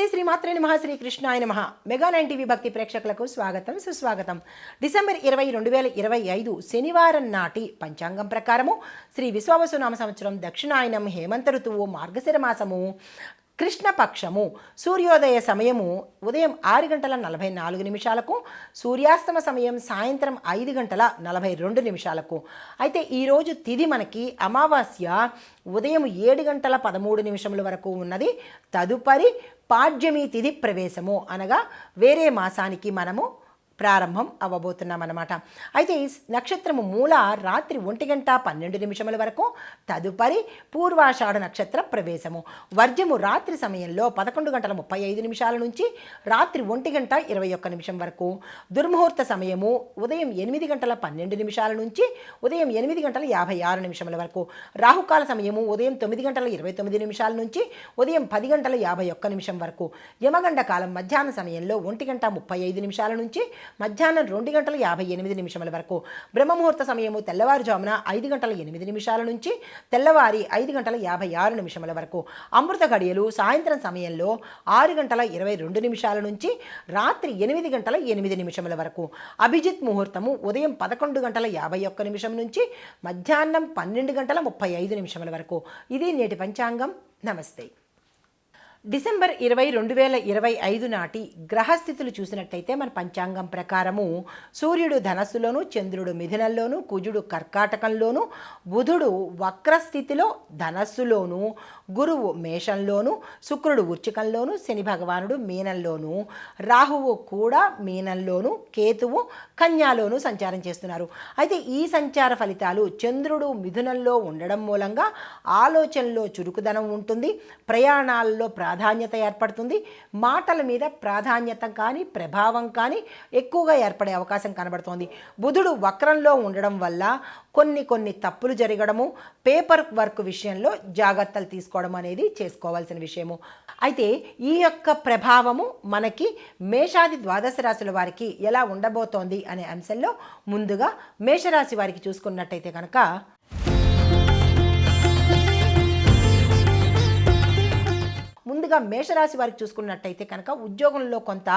నమస్తే శ్రీ మాత్రే నమః శ్రీ కృష్ణాయ నమః. మెగా నైన్ టీవీ భక్తి ప్రేక్షకులకు స్వాగతం సుస్వాగతం. డిసెంబర్ ఇరవై రెండు వేల ఇరవై ఐదు శనివారం నాటి పంచాంగం ప్రకారము శ్రీ విశ్వావసునామ సంవత్సరం దక్షిణాయనం హేమంత ఋతువు మార్గశిర మాసము కృష్ణపక్షము సూర్యోదయ సమయము ఉదయం ఆరు గంటల నలభై నాలుగు నిమిషాలకు సూర్యాస్తమ సమయం సాయంత్రం ఐదు గంటల నలభై రెండు నిమిషాలకు. అయితే ఈరోజు తిది మనకి అమావాస్య ఉదయం ఏడు గంటల పదమూడు నిమిషముల వరకు ఉన్నది. తదుపరి పాడ్యమి తిథి ప్రవేశము అనగా వేరే మాసానికి మనము ప్రారంభం అవ్వబోతున్నాం అనమాట అయితే ఈ నక్షత్రము మూల రాత్రి ఒంటి గంట పన్నెండు నిమిషముల వరకు తదుపరి పూర్వాషాఢ నక్షత్ర ప్రవేశము. వర్జము రాత్రి సమయంలో పదకొండు గంటల ముప్పై ఐదు నిమిషాల నుంచి రాత్రి ఒంటి గంట ఇరవై ఒక్క నిమిషం వరకు. దుర్ముహూర్త సమయము ఉదయం ఎనిమిది గంటల పన్నెండు నిమిషాల నుంచి ఉదయం ఎనిమిది గంటల యాభై ఆరు నిమిషముల వరకు. రాహుకాల సమయము ఉదయం తొమ్మిది గంటల ఇరవై తొమ్మిది నిమిషాల నుంచి ఉదయం పది గంటల యాభై ఒక్క నిమిషం వరకు. యమగండ కాలం మధ్యాహ్న సమయంలో ఒంటి గంట ముప్పై ఐదు నిమిషాల నుంచి మధ్యాహ్నం రెండు గంటల యాభై ఎనిమిది నిమిషముల వరకు. బ్రహ్మముహూర్త సమయము తెల్లవారుజామున ఐదు గంటల ఎనిమిది నిమిషాల నుంచి తెల్లవారి ఐదు గంటల యాభై ఆరు నిమిషముల వరకు. అమృత గడియలు సాయంత్రం సమయంలో ఆరు గంటల ఇరవై రెండు నిమిషాల నుంచి రాత్రి ఎనిమిది గంటల ఎనిమిది నిమిషముల వరకు. అభిజిత్ ముహూర్తము ఉదయం పదకొండు గంటల యాభై ఒక్క నిమిషం నుంచి మధ్యాహ్నం పన్నెండు గంటల ముప్పై ఐదు నిమిషముల వరకు. ఇది నేటి పంచాంగం. నమస్తే. డిసెంబర్ ఇరవై రెండు వేల ఇరవై ఐదు నాటి గ్రహస్థితులు చూసినట్టయితే మన పంచాంగం ప్రకారము సూర్యుడు ధనస్సులోను చంద్రుడు మిథునంలోను కుజుడు కర్కాటకంలోను బుధుడు వక్రస్థితిలో ధనస్సులోను గురువు మేషంలోను శుక్రుడు వృచ్చికంలోను శని భగవానుడు మీనంలోను రాహువు కూడా మీనంలోను కేతువు కన్యాలోను సంచారం చేస్తున్నారు. అయితే ఈ సంచార ఫలితాలు చంద్రుడు మిథునంలో ఉండడం మూలంగా ఆలోచనలో చురుకుదనం ఉంటుంది. ప్రయాణాల్లో ప్రా ప్రాధాన్యత ఏర్పడుతుంది. మాటల మీద ప్రాధాన్యత కానీ ప్రభావం కానీ ఎక్కువగా ఏర్పడే అవకాశం కనబడుతోంది. బుధుడు వక్రంలో ఉండడం వల్ల కొన్ని కొన్ని తప్పులు జరగడము పేపర్ వర్క్ విషయంలో జాగ్రత్తలు తీసుకోవడం అనేది చేసుకోవాల్సిన విషయము. అయితే ఈ యొక్క ప్రభావము మనకి మేషాది ద్వాదశ రాశుల వారికి ఎలా ఉండబోతోంది అనే అంశంలో ముందుగా మేషరాశి వారికి చూసుకున్నట్టయితే కనుక ముందుగా మేషరాశి వారికి చూసుకున్నట్టయితే కనుక ఉద్యోగంలో కొంత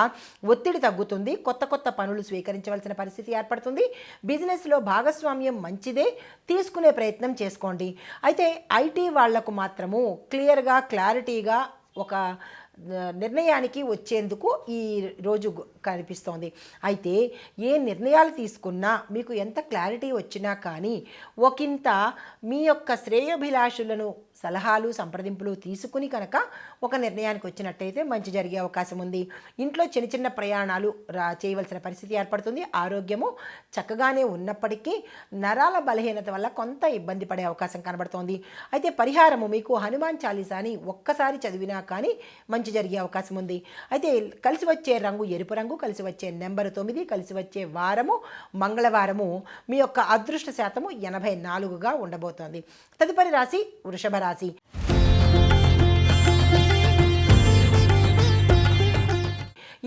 ఒత్తిడి తగ్గుతుంది. కొత్త కొత్త పనులు స్వీకరించవలసిన పరిస్థితి ఏర్పడుతుంది. బిజినెస్లో భాగస్వామ్యం మంచిదే. తీసుకునే ప్రయత్నం చేసుకోండి. అయితే ఐటీ వాళ్ళకు మాత్రము క్లియర్గా క్లారిటీగా ఒక నిర్ణయానికి వచ్చేందుకు ఈ రోజు కనిపిస్తోంది. అయితే ఏ నిర్ణయాలు తీసుకున్నా మీకు ఎంత క్లారిటీ వచ్చినా కానీ ఒకంత మీ యొక్క శ్రేయోభిలాషులను సలహాలు సంప్రదింపులు తీసుకుని కనుక ఒక నిర్ణయానికి వచ్చినట్టయితే మంచి జరిగే అవకాశం ఉంది. ఇంట్లో చిన్న చిన్న ప్రయాణాలు రా చేయవలసిన పరిస్థితి ఏర్పడుతుంది. ఆరోగ్యము చక్కగానే ఉన్నప్పటికీ నరాల బలహీనత వల్ల కొంత ఇబ్బంది పడే అవకాశం కనబడుతోంది. అయితే పరిహారము మీకు హనుమాన్ చాలీసాని ఒక్కసారి చదివినా కానీ మంచి జరిగే అవకాశం ఉంది. అయితే కలిసి వచ్చే రంగు ఎరుపు రంగు కలిసి వచ్చే నెంబరు తొమ్మిది కలిసి వచ్చే వారము మంగళవారము మీ యొక్క అదృష్ట శాతము ఎనభై నాలుగుగా ఉండబోతోంది. తదుపరి రాశి వృషభ రాశి.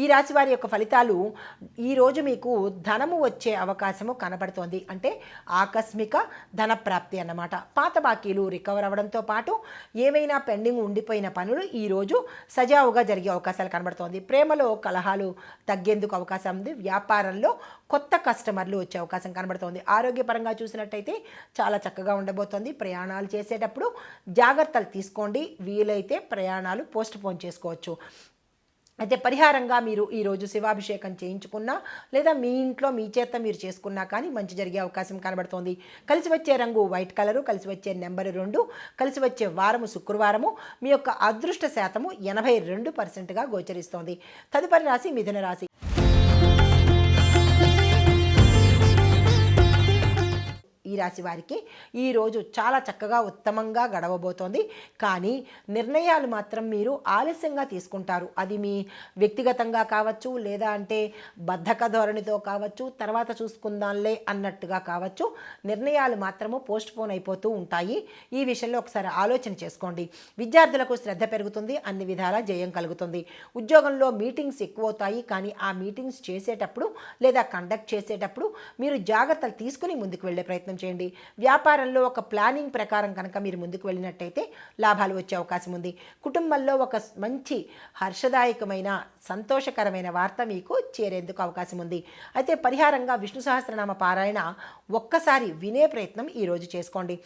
రాశి వారి యొక్క ఫలితాలు ఈరోజు మీకు ధనము వచ్చే అవకాశము కనబడుతోంది. అంటే ఆకస్మిక ధన ప్రాప్తి అన్నమాట. పాత బాకీలు రికవర్ అవ్వడంతో పాటు ఏవైనా పెండింగ్ ఉండిపోయిన పనులు ఈరోజు సజావుగా జరిగే అవకాశాలు కనబడుతోంది. ప్రేమలో కలహాలు తగ్గేందుకు అవకాశం ఉంది. వ్యాపారంలో కొత్త కస్టమర్లు వచ్చే అవకాశం కనబడుతోంది. ఆరోగ్యపరంగా చూసినట్టయితే చాలా చక్కగా ఉండబోతోంది. ప్రయాణాలు చేసేటప్పుడు జాగ్రత్తలు తీసుకోండి. వీలైతే ప్రయాణాలు పోస్ట్ పోన్ చేసుకోవచ్చు. అయితే పరిహారంగా మీరు ఈరోజు శివాభిషేకం చేయించుకున్నా లేదా మీ ఇంట్లో మీ చేత మీరు చేసుకున్నా కానీ మంచి జరిగే అవకాశం కనబడుతోంది. కలిసి వచ్చే రంగు వైట్ కలరు కలిసి వచ్చే నెంబరు రెండు కలిసి వచ్చే వారము శుక్రవారము మీ యొక్క అదృష్ట శాతము ఎనభై రెండు పర్సెంట్గా గోచరిస్తోంది. తదుపరి రాశి మిథున రాశి. రాశి వారికి ఈరోజు చాలా చక్కగా ఉత్తమంగా గడవబోతోంది. కానీ నిర్ణయాలు మాత్రం మీరు ఆలస్యంగా తీసుకుంటారు. అది మీ వ్యక్తిగతంగా కావచ్చు లేదా అంటే బద్ధక ధోరణితో కావచ్చు తర్వాత చూసుకుందాంలే అన్నట్టుగా కావచ్చు నిర్ణయాలు మాత్రము పోస్ట్ పోన్ అయిపోతూ ఉంటాయి. ఈ విషయంలో ఒకసారి ఆలోచన చేసుకోండి. విద్యార్థులకు శ్రద్ధ పెరుగుతుంది అన్ని విధాలా జయం కలుగుతుంది. ఉద్యోగంలో మీటింగ్స్ ఎక్కువ అవుతాయి కానీ ఆ మీటింగ్స్ చేసేటప్పుడు లేదా కండక్ట్ చేసేటప్పుడు మీరు జాగ్రత్తలు తీసుకుని ముందుకు వెళ్ళే ప్రయత్నం చేయండి. చేయండి. వ్యాపారంలో ఒక ప్లానింగ్ ప్రకారం కనుక మీరు ముందుకు వెళ్ళినట్టయితే లాభాలు వచ్చే అవకాశం ఉంది. కుటుంబంలో ఒక మంచి హర్షదాయకమైన సంతోషకరమైన వార్త మీకు చేరేందుకు అవకాశం ఉంది. అయితే పరిహారంగా విష్ణు సహస్రనామ పారాయణ ఒక్కసారి వినే ప్రయత్నం ఈరోజు చేసుకోండి.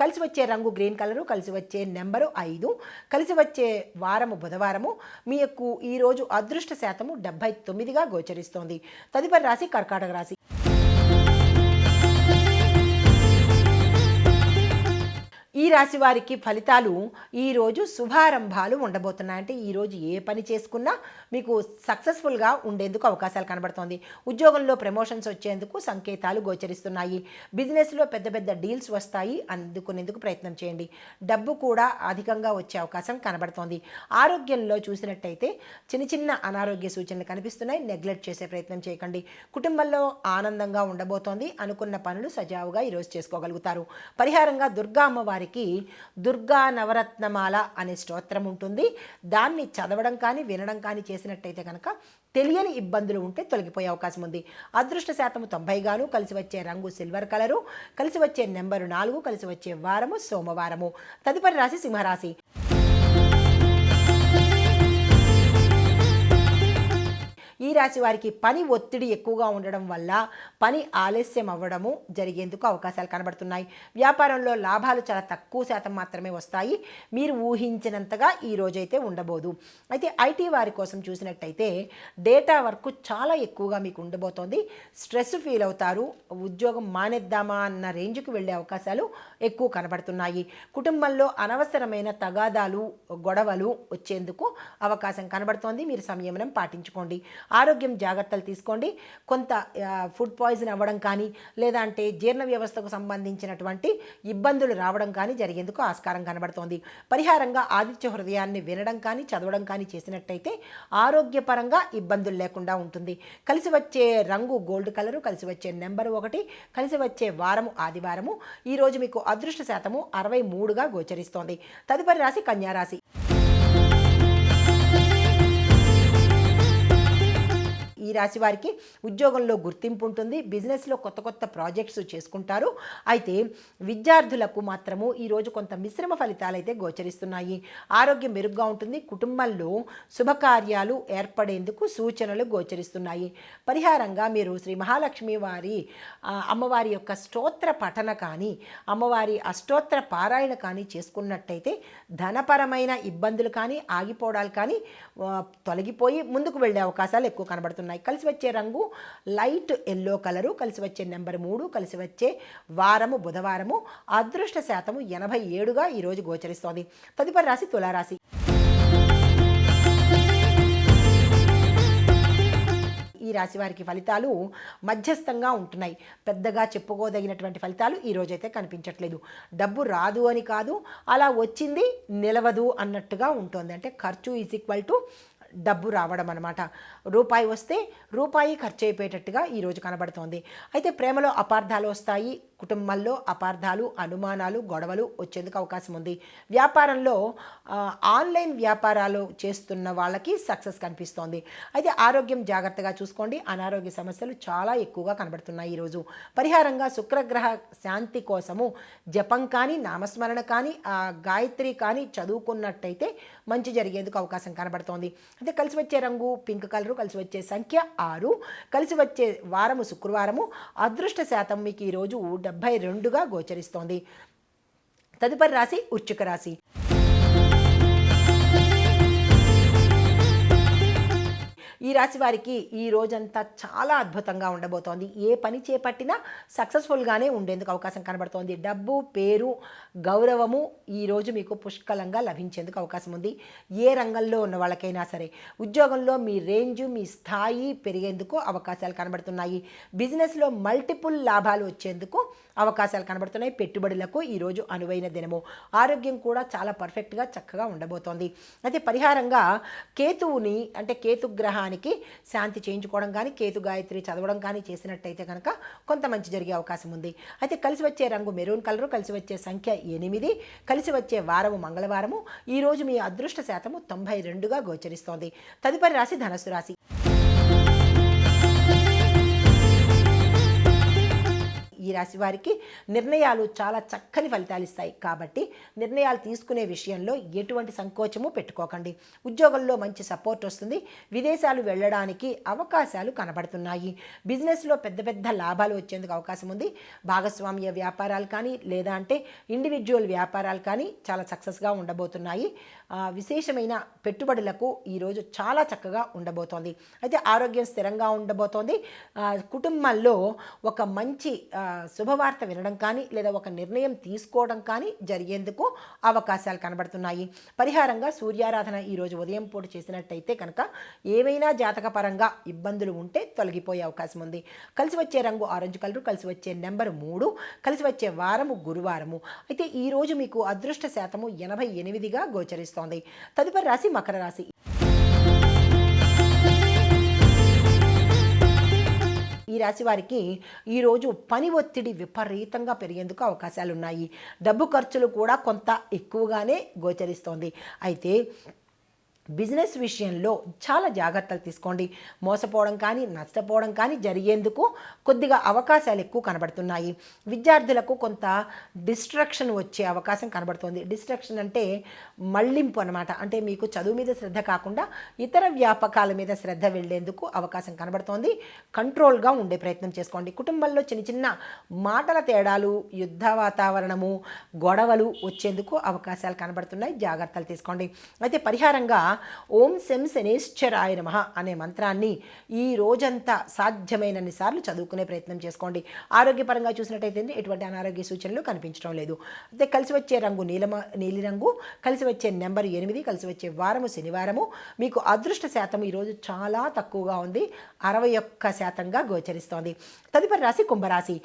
కలిసి వచ్చే రంగు గ్రీన్ కలరు కలిసి వచ్చే నెంబరు ఐదు కలిసి వచ్చే వారము బుధవారము. మీకు ఈరోజు అదృష్ట శాతము డెబ్బై తొమ్మిదిగా గోచరిస్తోంది. తదుపరి రాశి కర్కాటక రాశి. ఈ రాశి వారికి ఫలితాలు ఈరోజు శుభారంభాలు ఉండబోతున్నాయి. అంటే ఈరోజు ఏ పని చేసుకున్నా మీకు సక్సెస్ఫుల్గా ఉండేందుకు అవకాశాలు కనబడుతోంది. ఉద్యోగంలో ప్రమోషన్స్ వచ్చేందుకు సంకేతాలు గోచరిస్తున్నాయి. బిజినెస్లో పెద్ద పెద్ద డీల్స్ వస్తాయి. అందుకునేందుకు ప్రయత్నం చేయండి. డబ్బు కూడా అధికంగా వచ్చే అవకాశం కనబడుతోంది. ఆరోగ్యంలో చూసినట్టయితే చిన్న చిన్న అనారోగ్య సూచనలు కనిపిస్తున్నాయి. నెగ్లెక్ట్ చేసే ప్రయత్నం చేయకండి. కుటుంబంలో ఆనందంగా ఉండబోతోంది. అనుకున్న పనులు సజావుగా ఈరోజు చేసుకోగలుగుతారు. పరిహారంగా దుర్గా అమ్మవారికి దుర్గా నవరత్నమాల అనే స్తోత్రం ఉంటుంది. దాన్ని చదవడం కానీ వినడం కానీ చేసినట్టయితే కనుక తెలియని ఇబ్బందులు ఉంటే తొలగిపోయే అవకాశం ఉంది. అదృష్ట శాతము తొంభై గాను కలిసి వచ్చే రంగు సిల్వర్ కలరు కలిసి వచ్చే నెంబరు నాలుగు కలిసి వచ్చే వారము సోమవారము. తదుపరి రాశి సింహరాశి. ఈ రాశి వారికి పని ఒత్తిడి ఎక్కువగా ఉండడం వల్ల పని ఆలస్యం అవ్వడము జరిగేందుకు అవకాశాలు కనబడుతున్నాయి. వ్యాపారంలో లాభాలు చాలా తక్కువ శాతం మాత్రమే వస్తాయి. మీరు ఊహించినంతగా ఈ రోజైతే ఉండబోదు. అయితే ఐటీ వారి కోసం చూసినట్టయితే డేటా వర్క్ చాలా ఎక్కువగా మీకు ఉండబోతోంది. స్ట్రెస్ ఫీల్ అవుతారు. ఉద్యోగం మానేద్దామా అన్న రేంజ్కి వెళ్ళే అవకాశాలు ఎక్కువ కనబడుతున్నాయి. కుటుంబంలో అనవసరమైన తగాదాలు గొడవలు వచ్చేందుకు అవకాశం కనబడుతోంది. మీరు సంయమనం పాటించుకోండి. ఆరోగ్యం జాగ్రత్తలు తీసుకోండి. కొంత ఫుడ్ పాయిజన్ అవ్వడం కానీ లేదా అంటే జీర్ణ వ్యవస్థకు సంబంధించినటువంటి ఇబ్బందులు రావడం కానీ జరిగేందుకు ఆస్కారం కనబడుతోంది. పరిహారంగా ఆదిత్య హృదయాన్ని వినడం కానీ చదవడం కానీ చేసినట్టయితే ఆరోగ్యపరంగా ఇబ్బందులు లేకుండా ఉంటుంది. కలిసి వచ్చే రంగు గోల్డ్ కలరు కలిసి వచ్చే నెంబరు ఒకటి కలిసి వచ్చే వారము ఆదివారము. ఈరోజు మీకు అదృష్ట శాతము అరవై మూడుగా గోచరిస్తోంది. తదుపరి రాశి కన్యారాశి. ఈ రాశి వారికి ఉద్యోగంలో గుర్తింపు ఉంటుంది బిజినెస్లో కొత్త కొత్త ప్రాజెక్ట్స్ చేసుకుంటారు. అయితే విద్యార్థులకు మాత్రము ఈరోజు కొంత మిశ్రమ ఫలితాలు అయితే గోచరిస్తున్నాయి. ఆరోగ్యం మెరుగ్గా ఉంటుంది కుటుంబంలో శుభకార్యాలు ఏర్పడేందుకు సూచనలు గోచరిస్తున్నాయి. పరిహారంగా మీరు శ్రీ మహాలక్ష్మి వారి అమ్మవారి యొక్క స్తోత్ర పఠన కానీ అమ్మవారి అష్టోత్తర పారాయణ కానీ చేసుకున్నట్టయితే ధనపరమైన ఇబ్బందులు కానీ ఆగిపోవడాలు కానీ తొలగిపోయి ముందుకు వెళ్ళే అవకాశాలు ఎక్కువ కనబడుతున్నాయి. కలిసి వచ్చే రంగు లైట్ ఎల్లో కలరు కలిసి వచ్చే నెంబర్ మూడు కలిసి వచ్చే వారము బుధవారము అదృష్ట శాతము ఎనభై ఏడుగా ఈరోజు గోచరిస్తోంది. తదుపరి రాశి తులారాశి. ఈ రాశి వారికి ఫలితాలు మధ్యస్థంగా ఉంటున్నాయి. పెద్దగా చెప్పుకోదగినటువంటి ఫలితాలు ఈ రోజైతే కనిపించట్లేదు. డబ్బు రాదు అని కాదు అలా వచ్చింది నిలవదు అన్నట్టుగా ఉంటుంది. అంటే ఖర్చు ఈజ్ ఈక్వల్ టు డబ్బు రావడం అనమాట రూపాయి వస్తే రూపాయి ఖర్చు అయిపోయేటట్టుగా ఈరోజు కనబడుతోంది. అయితే ప్రేమలో అపార్థాలు వస్తాయి కుటుంబంలో అపార్థాలు అనుమానాలు గొడవలు వచ్చేందుకు అవకాశం ఉంది. వ్యాపారంలో ఆన్లైన్ వ్యాపారాలు చేస్తున్న వాళ్ళకి సక్సెస్ కనిపిస్తోంది. అయితే ఆరోగ్యం జాగ్రత్తగా చూసుకోండి. అనారోగ్య సమస్యలు చాలా ఎక్కువగా కనబడుతున్నాయి ఈరోజు. పరిహారంగా శుక్రగ్రహ శాంతి కోసము జపం కానీ నామస్మరణ కానీ గాయత్రి కానీ చదువుకున్నట్టయితే మంచి జరిగేందుకు అవకాశం కనబడుతోంది. అయితే కలిసి వచ్చే రంగు పింక్ కలరు కలిసి వచ్చే సంఖ్య ఆరు. కలిసి వచ్చే వారము శుక్రవారము. అదృష్ట శాతం మీకు ఈరోజు డెబ్బై రెండుగా గోచరిస్తోంది. తదుపరి రాశి వృశ్చిక రాశి. ఈ రాశి వారికి ఈ రోజంతా చాలా అద్భుతంగా ఉండబోతోంది. ఏ పని చేపట్టినా సక్సెస్ఫుల్గానే ఉండేందుకు అవకాశం కనబడుతోంది. డబ్బు పేరు గౌరవము ఈ రోజు మీకు పుష్కలంగా లభించేందుకు అవకాశం ఉంది. ఏ రంగంలో ఉన్న వాళ్ళకైనా సరే ఉద్యోగంలో మీ రేంజు మీ స్థాయి పెరిగేందుకు అవకాశాలు కనబడుతున్నాయి. బిజినెస్లో మల్టిపుల్ లాభాలు వచ్చేందుకు అవకాశాలు కనబడుతున్నాయి. పెట్టుబడులకు ఈరోజు అనువైన దినము. ఆరోగ్యం కూడా చాలా పర్ఫెక్ట్గా చక్కగా ఉండబోతోంది. అయితే పరిహారంగా కేతువుని అంటే కేతు కుటుంబానికి శాంతి చేయించుకోవడం కానీ కేతు గాయత్రి చదవడం కానీ చేసినట్టయితే కనుక కొంత మంచి జరిగే అవకాశం ఉంది. అయితే కలిసి వచ్చే రంగు మెరూన్ కలరు కలిసి వచ్చే సంఖ్య ఎనిమిది కలిసి వచ్చే వారము మంగళవారము. ఈరోజు మీ అదృష్ట శాతము తొంభై రెండుగా గోచరిస్తోంది. తదుపరి రాశి ధనస్సు రాశి. ఈ రాశి వారికి నిర్ణయాలు చాలా చక్కని ఫలితాలు ఇస్తాయి. కాబట్టి నిర్ణయాలు తీసుకునే విషయంలో ఎటువంటి సంకోచము పెట్టుకోకండి. ఉద్యోగంలో మంచి సపోర్ట్ వస్తుంది. విదేశాలు వెళ్ళడానికి అవకాశాలు కనబడుతున్నాయి. బిజినెస్లో పెద్ద పెద్ద లాభాలు వచ్చేందుకు అవకాశం ఉంది. భాగస్వామ్య వ్యాపారాలు కానీ లేదా అంటే ఇండివిజువల్ వ్యాపారాలు కానీ చాలా సక్సెస్గా ఉండబోతున్నాయి. విశేషమైన పెట్టుబడులకు ఈరోజు చాలా చక్కగా ఉండబోతోంది. అయితే ఆరోగ్యం స్థిరంగా ఉండబోతోంది. కుటుంబంలో ఒక మంచి శుభవార్త వినడం కానీ లేదా ఒక నిర్ణయం తీసుకోవడం కానీ జరిగేందుకు అవకాశాలు కనబడుతున్నాయి. పరిహారంగా సూర్యారాధన ఈరోజు ఉదయం పూట చేసినట్టయితే కనుక ఏవైనా జాతకపరంగా ఇబ్బందులు ఉంటే తొలగిపోయే అవకాశం ఉంది. కలిసి వచ్చే రంగు ఆరెంజ్ కలరు కలిసి వచ్చే నెంబర్ మూడు కలిసి వచ్చే వారము గురువారము. అయితే ఈరోజు మీకు అదృష్ట శాతము ఎనభై ఎనిమిదిగా గోచరిస్తోంది. తదుపరి రాశి మకర రాశి. రాశి వారికి ఈరోజు పని ఒత్తిడి విపరీతంగా పెరిగేందుకు అవకాశాలు ఉన్నాయి డబ్బు ఖర్చులు కూడా కొంత ఎక్కువగానే గోచరిస్తోంది. అయితే బిజినెస్ విషయంలో చాలా జాగ్రత్తలు తీసుకోండి. మోసపోవడం కానీ నష్టపోవడం కానీ జరిగేందుకు కొద్దిగా అవకాశాలు ఎక్కువ కనబడుతున్నాయి. విద్యార్థులకు కొంత డిస్ట్రక్షన్ వచ్చే అవకాశం కనబడుతుంది. డిస్ట్రక్షన్ అంటే మళ్ళింపు అనమాట అంటే మీకు చదువు మీద శ్రద్ధ కాకుండా ఇతర వ్యాపకాల మీద శ్రద్ధ వెళ్ళేందుకు అవకాశం కనబడుతోంది. కంట్రోల్గా ఉండే ప్రయత్నం చేసుకోండి. కుటుంబంలో చిన్న చిన్న మాటల తేడాలు యుద్ధ వాతావరణము గొడవలు వచ్చేందుకు అవకాశాలు కనబడుతున్నాయి. జాగ్రత్తలు తీసుకోండి. అయితే పరిహారంగా ఓం శం శనేశ్వరాయ నమ అనే మంత్రాన్ని ఈ రోజంతా సాధ్యమైనన్ని సార్లు చదువుకునే ప్రయత్నం చేసుకోండి. ఆరోగ్యపరంగా చూసినట్టయితే ఎటువంటి అనారోగ్య సూచనలు కనిపించడం లేదు. అయితే కలిసి వచ్చే రంగు నీలమ నీలిరంగు కలిసి వచ్చే నెంబర్ ఎనిమిది కలిసి వచ్చే వారము శనివారము. మీకు అదృష్ట శాతం ఈరోజు చాలా తక్కువగా ఉంది. అరవై ఒక్క శాతంగా గోచరిస్తోంది. తదుపరి రాశి కుంభరాశి.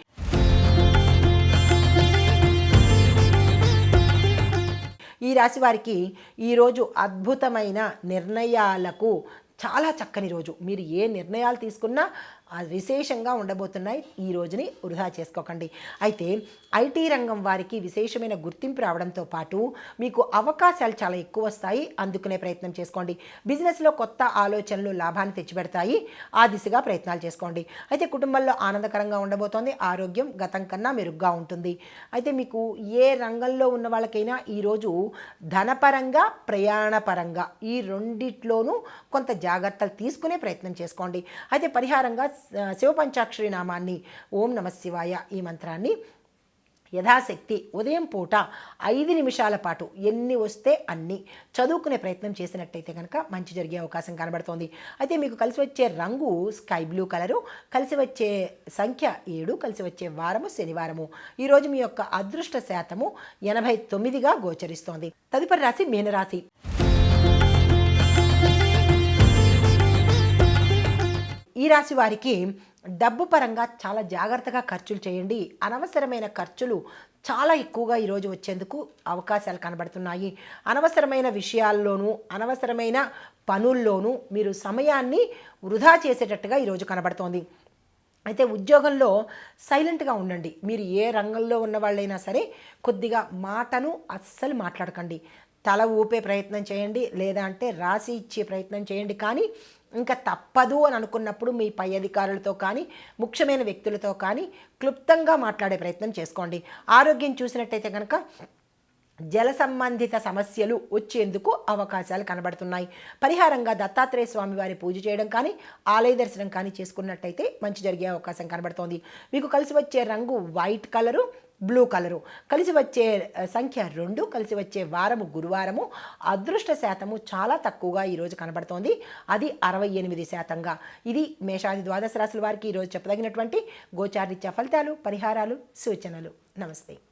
రాశి వారికి ఈరోజు అద్భుతమైన నిర్ణయాలకు చాలా చక్కని రోజు. మీరు ఏ నిర్ణయాలు తీసుకున్నా విశేషంగా ఉండబోతున్నాయి. ఈ రోజుని వృధా చేసుకోకండి. అయితే ఐటీ రంగం వారికి విశేషమైన గుర్తింపు రావడంతో పాటు మీకు అవకాశాలు చాలా ఎక్కువ వస్తాయి. అందుకునే ప్రయత్నం చేసుకోండి. బిజినెస్లో కొత్త ఆలోచనలు లాభాన్ని తెచ్చిపెడతాయి. ఆ దిశగా ప్రయత్నాలు చేసుకోండి. అయితే కుటుంబంలో ఆనందకరంగా ఉండబోతోంది. ఆరోగ్యం గతం కన్నా మెరుగ్గా ఉంటుంది. అయితే మీకు ఏ రంగంలో ఉన్న వాళ్ళకైనా ఈరోజు ధనపరంగా ప్రయాణపరంగా ఈ రెండిట్లోనూ కొంత జాగ్రత్తలు తీసుకునే ప్రయత్నం చేసుకోండి. అయితే పరిహారంగా శివపంచాక్షరి నామాన్ని ఓం నమ శివాయ ఈ మంత్రాన్ని యథాశక్తి ఉదయం పూట ఐదు నిమిషాల పాటు ఎన్ని వస్తే అన్ని చదువుకునే ప్రయత్నం చేసినట్టయితే కనుక మంచి జరిగే అవకాశం కనబడుతోంది. అయితే మీకు కలిసి వచ్చే రంగు స్కై బ్లూ కలరు కలిసి వచ్చే సంఖ్య ఏడు కలిసి వచ్చే వారము శనివారము. ఈరోజు మీ యొక్క అదృష్ట శాతము ఎనభై తొమ్మిదిగా గోచరిస్తోంది. తదుపరి రాశి మీనరాశి. ఈ రాశి వారికి డబ్బు పరంగా చాలా జాగ్రత్తగా ఖర్చులు చేయండి. అనవసరమైన ఖర్చులు చాలా ఎక్కువగా ఈరోజు వచ్చేందుకు అవకాశాలు కనబడుతున్నాయి. అనవసరమైన విషయాల్లోనూ అనవసరమైన పనుల్లోనూ మీరు సమయాన్ని వృధా చేసేటట్టుగా ఈరోజు కనబడుతోంది. అయితే ఉద్యోగంలో సైలెంట్గా ఉండండి. మీరు ఏ రంగంలో ఉన్న వాళ్ళైనా సరే కొద్దిగా మాటను అస్సలు మాట్లాడకండి. తల ఊపే ప్రయత్నం చేయండి. లేదా అంటే రాసి ఇచ్చే ప్రయత్నం చేయండి. కానీ ఇంకా తప్పదు అని అనుకున్నప్పుడు మీ పై అధికారులతో కానీ ముఖ్యమైన వ్యక్తులతో కానీ క్లుప్తంగా మాట్లాడే ప్రయత్నం చేసుకోండి. ఆరోగ్యం చూసినట్టయితే కనుక జల సంబంధిత సమస్యలు వచ్చేందుకు అవకాశాలు కనబడుతున్నాయి. పరిహారంగా దత్తాత్రేయ స్వామి వారి పూజ చేయడం కానీ ఆలయ దర్శనం కానీ చేసుకున్నట్టయితే మంచి జరిగే అవకాశం కనబడుతోంది. మీకు కలిసి వచ్చే రంగు వైట్ కలరు బ్లూ కలరు కలిసి వచ్చే సంఖ్య రెండు కలిసి వచ్చే వారము గురువారము. అదృష్ట శాతము చాలా తక్కువగా ఈరోజు కనబడుతోంది. అది అరవై ఎనిమిది శాతంగా. ఇది మేషాది ద్వాదశ రాశుల వారికి ఈరోజు చెప్పదగినటువంటి గోచారిత్య ఫలితాలు పరిహారాలు సూచనలు. నమస్తే.